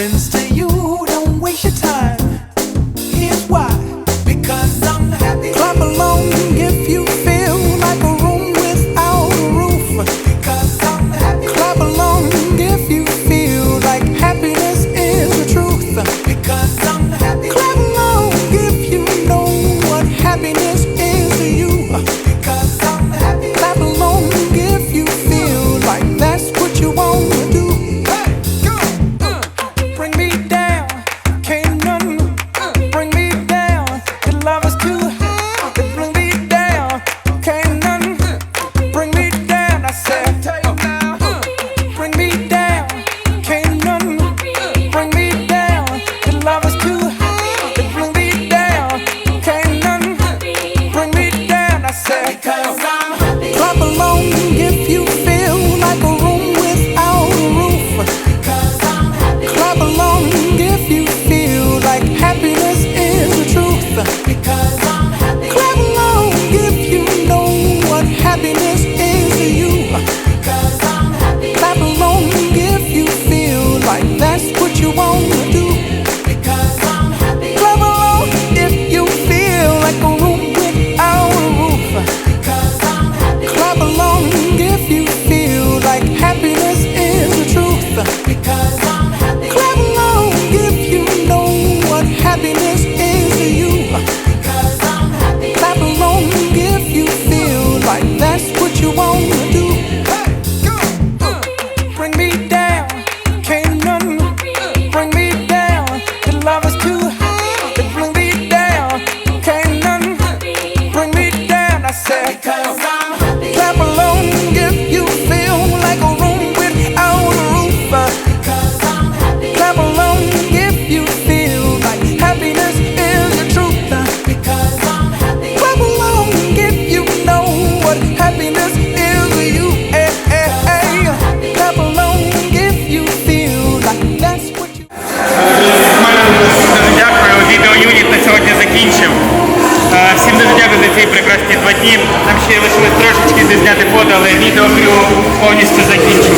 happens to you, don't waste your time. Here's why. Because I'm happy. Clap along if you feel like a room without a roof. Because I'm happy. Clap along if you feel like happiness is the truth. Because I'm happy. Clap along if you know what happiness dejas прекрасні два дні. Нам ще лишилось трошечки зняти фото, але відео повністю закінчено.